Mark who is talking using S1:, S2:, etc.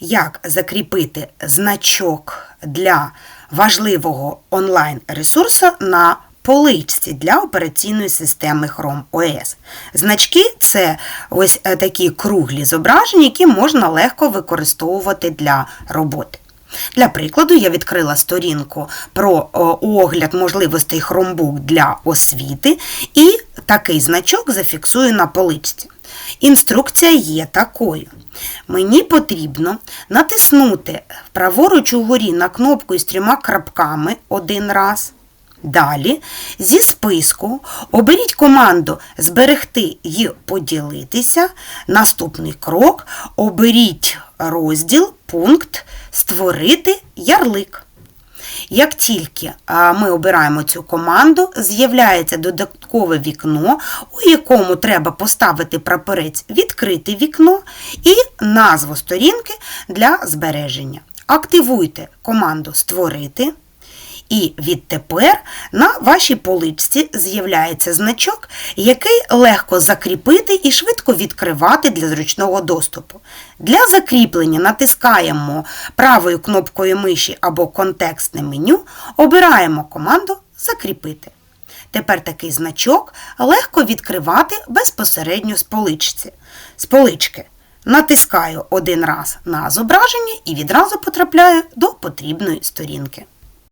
S1: як закріпити значок для важливого онлайн-ресурсу на поличці для операційної системи Chrome OS. Значки це ось е, такі круглі зображення, які можна легко використовувати для роботи. Для прикладу, я відкрила сторінку про огляд можливостей Chromebook для освіти і такий значок зафіксую на поличці. Інструкція є такою. Мені потрібно натиснути праворуч угорі на кнопку із трьома крапками один раз. Далі зі списку оберіть команду Зберегти і поділитися. Наступний крок оберіть розділ, пункт Створити ярлик. Як тільки ми обираємо цю команду, з'являється додаткове вікно, у якому треба поставити прапорець Відкрити вікно і назву сторінки для збереження. Активуйте команду Створити. І відтепер на вашій поличці з'являється значок, який легко закріпити і швидко відкривати для зручного доступу. Для закріплення натискаємо правою кнопкою миші або контекстне меню, обираємо команду Закріпити. Тепер такий значок легко відкривати безпосередньо з поличці. З полички натискаю один раз на зображення і відразу потрапляю до потрібної сторінки.